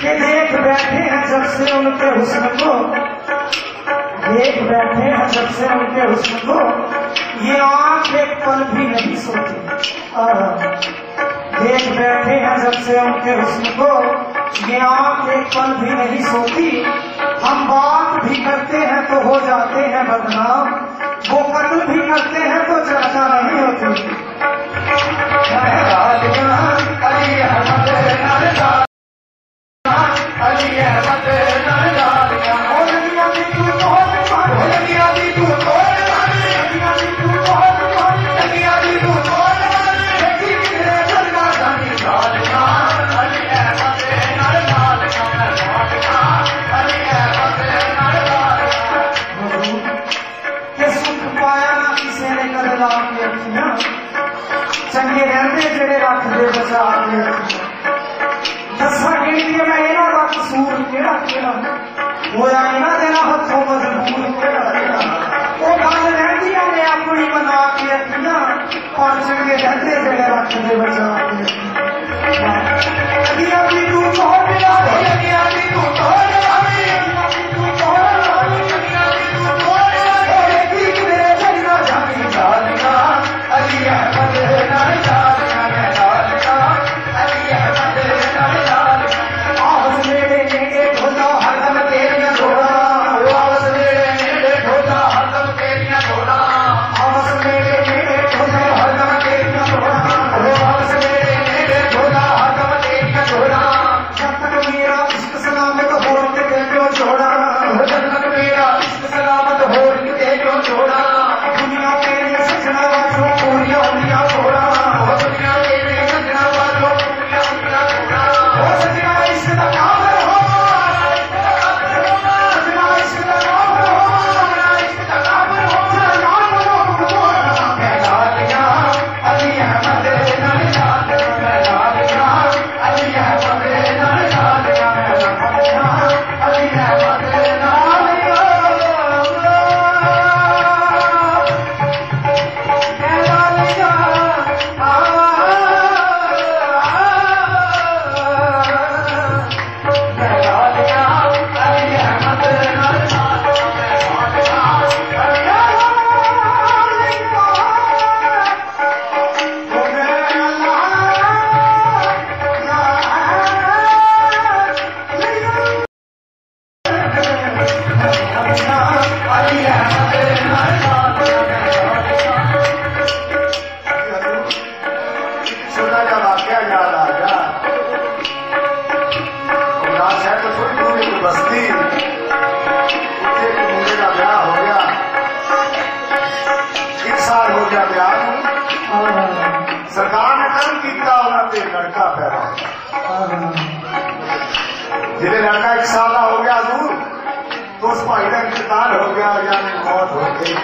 کہ دیکھ بیٹھے ہیں جب سے ان کے حسن کو۔ دیکھ بیٹھے ہیں جب سے ان کے حسن کو۔ یہ آنکھ ایک پل بھی نہیں سوتی۔ دیکھ بیٹھے ہیں جب سے ان کے حسن کو۔ یہ آنکھ ایک پل بھی نہیں سوتی۔ ہم بات بھی کرتے ہیں تو ہو جاتے ہیں بدنام۔ وہ قتل بھی کرتے ہیں تو چرچا نہیں ہوتی۔ لگے رہتے جڑے رکھ دے بچا دسا گنتی میں یہاں کا قصور کہڑا کہڑا ہوا یہاں دینا ہاتھوں مجبور کہڑا کہڑا وہ گل رہتی نے اپنی بنا کے رکھنا۔ اور چنگے رہتے جڑے رکھ دے بچا کبھی ہاں۔ اپنی تو بہت والا ہو گیا دور۔ تو اس بھائی کا ہو گیا یعنی موت ہو گئی۔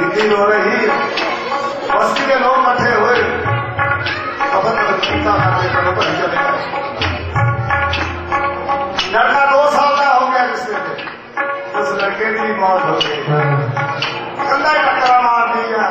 لیکن ہو رہی بستی کے لوگ بیٹھے ہوئے۔ خبر چنتا کرنے کے لڑکا دو سال کا ہو گیا جس اس لڑکے کی موت ہو گئی۔ گندا ٹکرا مار دیا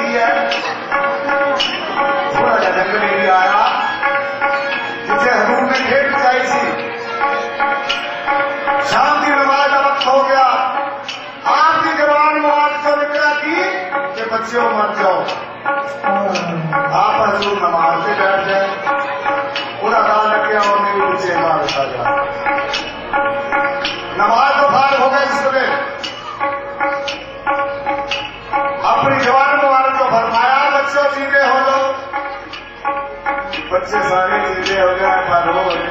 جاؤ مت جاؤ آپ حضور نماز سے بیٹھ جائیں۔ خدا ادا کیا اور میری ان سے ادا رکھا جائے نماز تو فارغ ہو گئے اس طرح اپنی جوان مبارک کو فرمایا، بچوں سیدھے ہو لو بچے سارے سیدھے ہو جائیں فارغ ہو گئے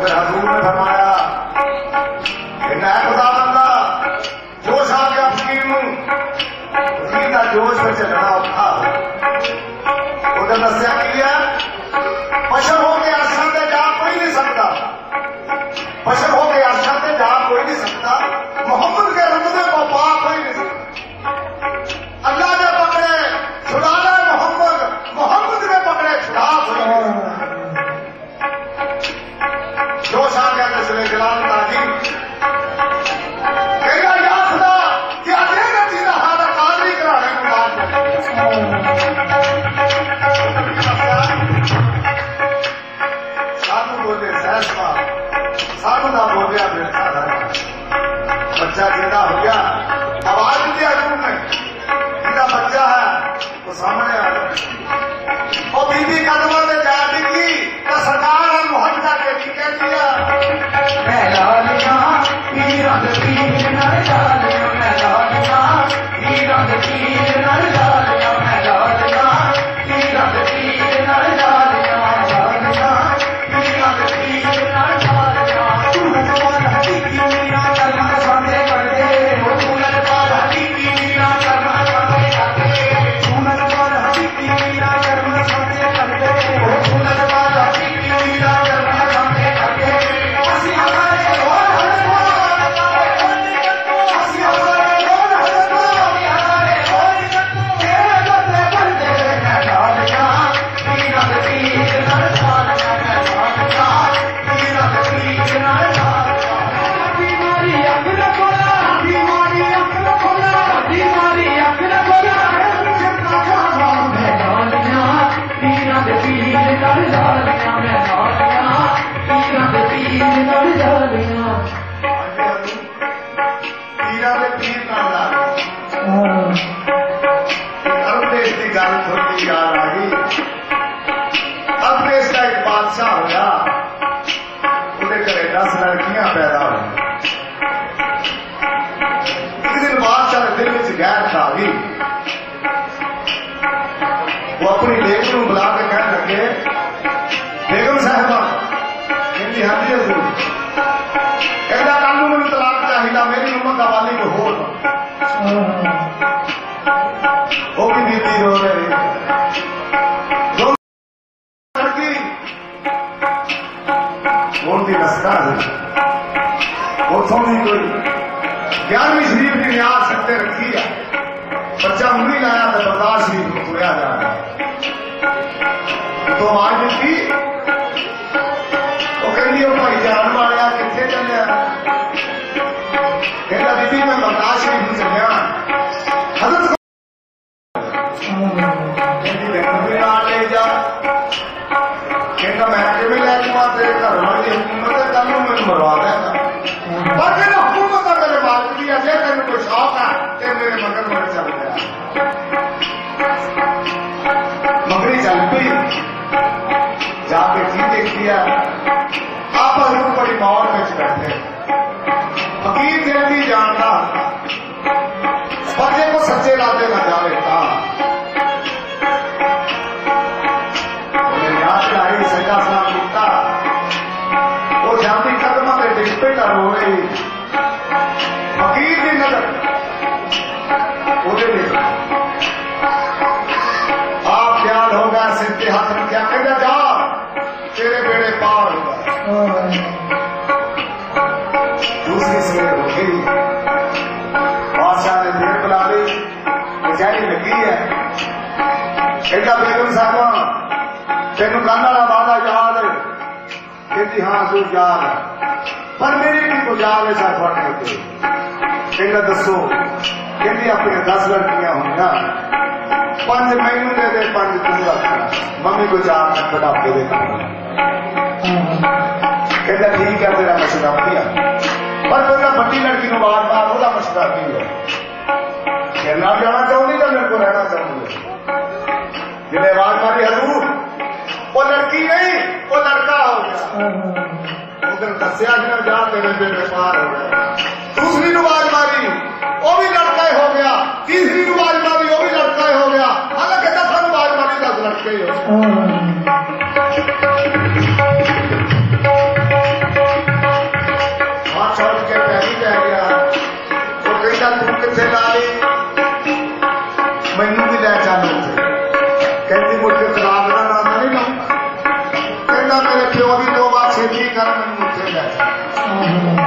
پھر حضور نے فرمایا کہ میں خدا بندہ جوش آ گیا فکیر نو کا جوش میں چلنا اوکھا ادھر دسیا کی ہے گیارہویں شریف کی نیاز سکتے رکھی ہے۔ بچہ انگلی لایا تو برداشت شریف کو تریا جا رہا ہے۔ تو آج دیتی۔ وہ کہنی وہ بھائی جان والے کتنے چلے کہتا دیدی میں برداشت شریف چلیا حضرت لے جا۔ کہتا میں کیویں لے جاواں تیرے گھر والی حکومت ہے، کل نوں مینوں مروا دے گا پر جی حکومت کا میرے بات کی کوئی شوق ہے تے میرے مگر مگر چل گیا مگری چل پئی جا کے جی دیکھی ہے۔ آپ حضرت بڑی موت میں بیٹھے۔ فقیر دل بھی جانتا۔ بچے کو سچے راستے نہ جاوے تا انہیں یاد لائی سجا سلام کیتا۔ وہ جاتی قدمہ کے ڈگ پہ کر رہی فقیر کی نظر۔ وہ آپ خیال ہوگا جا، تیرے بیڑے پار ہوگا دوسری بادشاہ نے بلا لگی ہے۔ ایڈا بیگم صاحب تین وعدہ یاد ہے۔ کہ ہاں تو یاد ہے۔ پر میری بھی کو یاد ہے سر تھوڑے کے کہنا دسو کہ اپنے دس لڑکیاں ہوئی نا پانچ مینو دے دے پانچ تم رکھ ممی کو چار میں بڑھاپے دے کہنا ٹھیک ہے تیرا مشورہ کیا ਪਰ ਕੋਈ ਨਾ ਵੱਡੀ ਲੜਕੀ ਨੂੰ ਬਾਰ ਬਾਰ ਉਹਦਾ ਮਸਲਾ ਕੀ ਹੈ ਕਿ ਨਾਲ ਜਾਣਾ ਚਾਹੁੰਦੀ ਜਾਂ ਮੇਰੇ ਕੋਲ ਰਹਿਣਾ ਚਾਹੁੰਦੀ ਹੈ ਜਿਹਨੇ ਆਵਾਜ਼ ਮਾਰੀ ਹਜ਼ੂਰ ਉਹ ਲੜਕੀ ਨਹੀਂ ਉਹ ਲੜਕਾ ਹੋ ਗਿਆ ਉਧਰ ਦੱਸਿਆ ਕਿ ਨਾ, ਜਾ ਤੇਰੇ ਬੇਟੇ ਪਾਰ ਹੋ ਗਿਆ। ਦੂਸਰੀ ਨੂੰ ਆਵਾਜ਼ ਮਾਰੀ ਉਹ ਵੀ ਲੜਕਾ ਹੀ ਹੋ ਗਿਆ। ਤੀਸਰੀ ਨੂੰ ਆਵਾਜ਼ ਮਾਰੀ ਉਹ ਵੀ ਲੜਕਾ ਹੀ ਹੋ ਗਿਆ। ਹਾਲਾਂਕਿ ਦਸਾਂ ਨੂੰ ਆਵਾਜ਼ ਮਾਰੀ ਦਸ ਲੜਕੇ ਹੀ ਹੋ ਗਏ Amen.